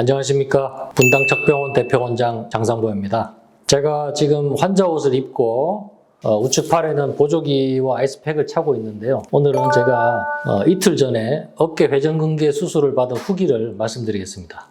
안녕하십니까. 분당척병원 대표원장 장상보입니다. 제가 지금 환자 옷을 입고 어, 우측 팔에는 보조기와 아이스팩을 차고 있는데요. 오늘은 제가 어, 이틀 전에 어깨 회전근개 수술을 받은 후기를 말씀드리겠습니다.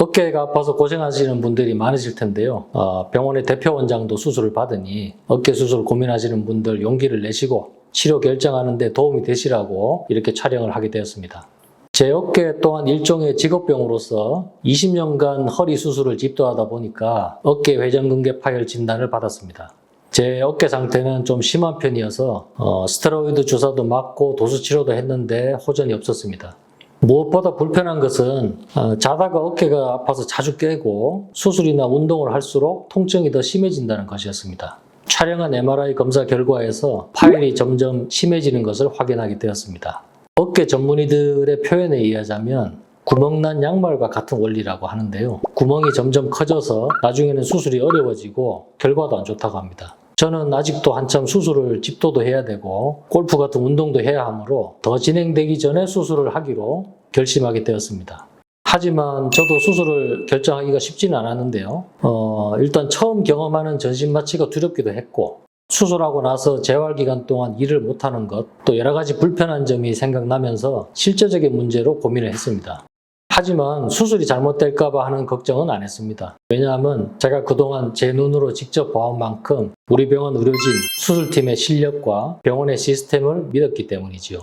어깨가 아파서 고생하시는 분들이 많으실 텐데요. 어, 병원의 대표 원장도 수술을 받으니 어깨 수술 고민하시는 분들 용기를 내시고 치료 결정하는데 도움이 되시라고 이렇게 촬영을 하게 되었습니다. 제 어깨 또한 일종의 직업병으로서 20년간 허리 수술을 집도하다 보니까 어깨 회전근개 파열 진단을 받았습니다. 제 어깨 상태는 좀 심한 편이어서 어, 스테로이드 주사도 맞고 도수 치료도 했는데 호전이 없었습니다. 무엇보다 불편한 것은 어, 자다가 어깨가 아파서 자주 깨고 수술이나 운동을 할수록 통증이 더 심해진다는 것이었습니다. 촬영한 MRI 검사 결과에서 파열이 점점 심해지는 것을 확인하게 되었습니다. 어깨 전문의들의 표현에 의하자면 구멍난 양말과 같은 원리라고 하는데요. 구멍이 점점 커져서 나중에는 수술이 어려워지고 결과도 안 좋다고 합니다. 저는 아직도 한참 수술을 집도도 해야 되고 골프 같은 운동도 해야 하므로 더 진행되기 전에 수술을 하기로 결심하게 되었습니다. 하지만 저도 수술을 결정하기가 쉽지는 않았는데요. 어, 일단 처음 경험하는 전신 마취가 두렵기도 했고 수술하고 나서 재활 기간 동안 일을 못하는 것, 또 여러 가지 불편한 점이 생각나면서 실제적인 문제로 고민을 했습니다. 하지만 수술이 잘못될까봐 하는 걱정은 안 했습니다. 왜냐하면 제가 그동안 제 눈으로 직접 봐온 만큼 우리 병원 의료진, 수술팀의 실력과 병원의 시스템을 믿었기 때문이지요.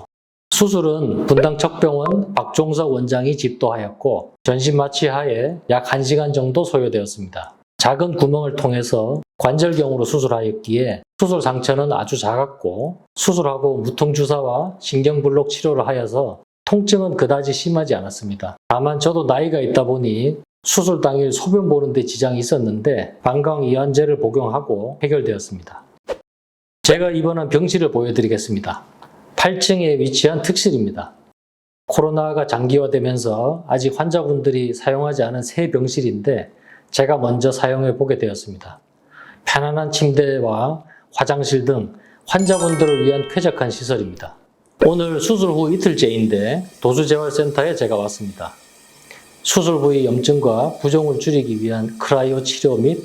수술은 분당 척병원 박종석 원장이 집도하였고 전신 마취하에 약 1시간 정도 소요되었습니다. 작은 구멍을 통해서 관절경으로 수술하였기에 수술 상처는 아주 작았고 수술하고 무통주사와 신경블록 치료를 하여서 통증은 그다지 심하지 않았습니다. 다만 저도 나이가 있다 보니 수술 당일 소변 보는데 지장이 있었는데 방광 이완제를 복용하고 해결되었습니다. 제가 입원한 병실을 보여드리겠습니다. 8층에 위치한 특실입니다. 코로나가 장기화되면서 아직 환자분들이 사용하지 않은 새 병실인데 제가 먼저 사용해 보게 되었습니다. 편안한 침대와 화장실 등 환자분들을 위한 쾌적한 시설입니다. 오늘 수술 후 이틀째인데 도수재활센터에 제가 왔습니다. 수술 부위 염증과 부종을 줄이기 위한 크라이오 치료 및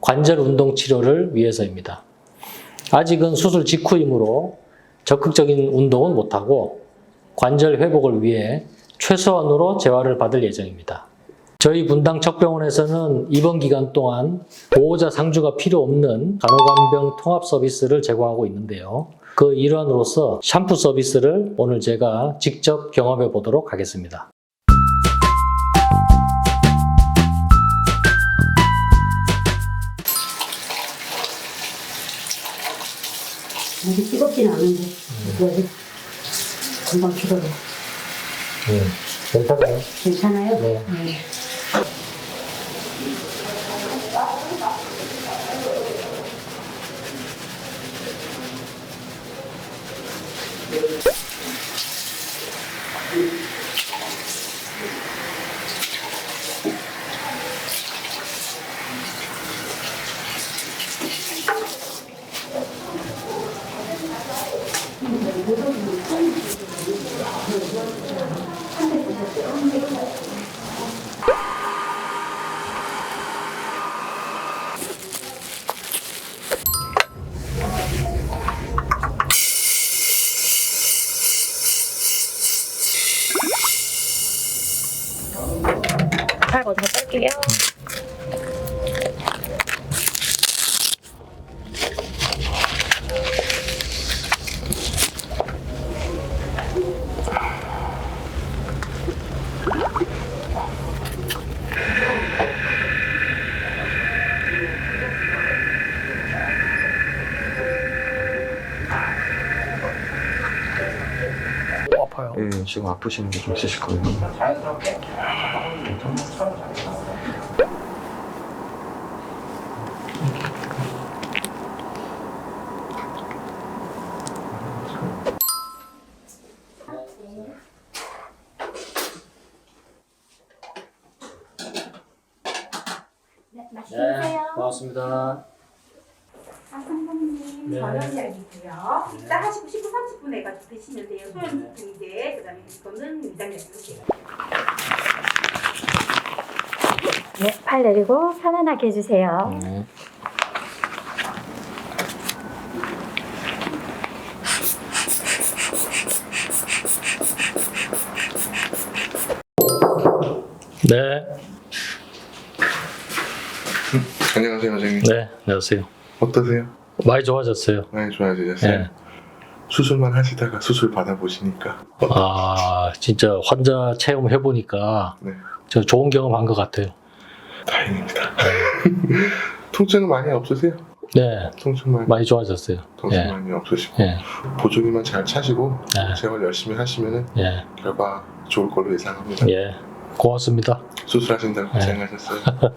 관절 운동 치료를 위해서입니다. 아직은 수술 직후이므로 적극적인 운동은 못하고 관절 회복을 위해 최소한으로 재활을 받을 예정입니다. 저희 분당 척병원에서는 이번 기간 동안 보호자 상주가 필요 없는 간호간병 통합 서비스를 제공하고 있는데요. 그 일환으로서 샴푸 서비스를 오늘 제가 직접 경험해 보도록 하겠습니다. 아직 뜨겁지는 않은데 그래도 금방 죽어요. 네, 괜찮아요? 괜찮아요? 네. 팔 먼저 뺄게요. 아파요. 예, 지금 아프신 게좀 있으실 거예요. 네, 고맙습니다. 아, 선생님, 네. 되고요. 식사하시고 10분, 30분에 가지고 드시면 돼요. 소염 등제, 그 다음에 이거는 위장약 이렇게. 네, 팔 내리고 편안하게 해주세요. 네. 네, 안녕하세요, 선생님. 네, 안녕하세요. 어떠세요? 많이 좋아졌어요. 많이 좋아지셨어요? 네. 수술만 하시다가 수술 받아보시니까 아, 진짜 환자 체험 해 보니까 네, 저 좋은 경험 한 것 같아요. 다행입니다. 통증은 많이 없으세요? 네, 통증 많이, 많이 좋아졌어요. 통증 예. 많이 없으시고 예, 보조기만 잘 차시고 네, 재활 열심히 하시면 예, 결과 좋을 걸로 예상합니다. 예. 고맙습니다. 수술하신다고 네. 고생하셨어요.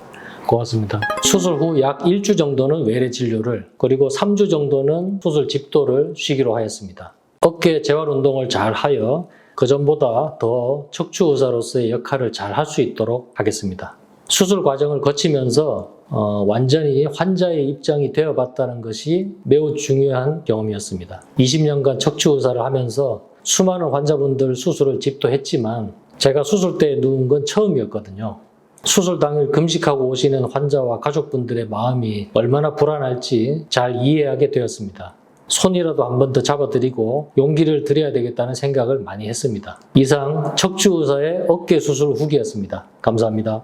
고맙습니다. 수술 후약 1주 정도는 외래 진료를 그리고 3주 정도는 수술 집도를 쉬기로 하였습니다. 어깨 재활 운동을 잘 하여 그전보다 더 척추 의사로서의 역할을 잘 할 수 있도록 하겠습니다. 수술 과정을 거치면서 어, 완전히 환자의 입장이 되어봤다는 것이 매우 중요한 경험이었습니다. 20년간 척추 의사를 하면서 수많은 환자분들 수술을 집도했지만 제가 수술대에 누운 건 처음이었거든요. 수술 당일 금식하고 오시는 환자와 가족분들의 마음이 얼마나 불안할지 잘 이해하게 되었습니다. 손이라도 한 번 더 잡아드리고 용기를 드려야 되겠다는 생각을 많이 했습니다. 이상 척추의사의 어깨 수술 후기였습니다. 감사합니다.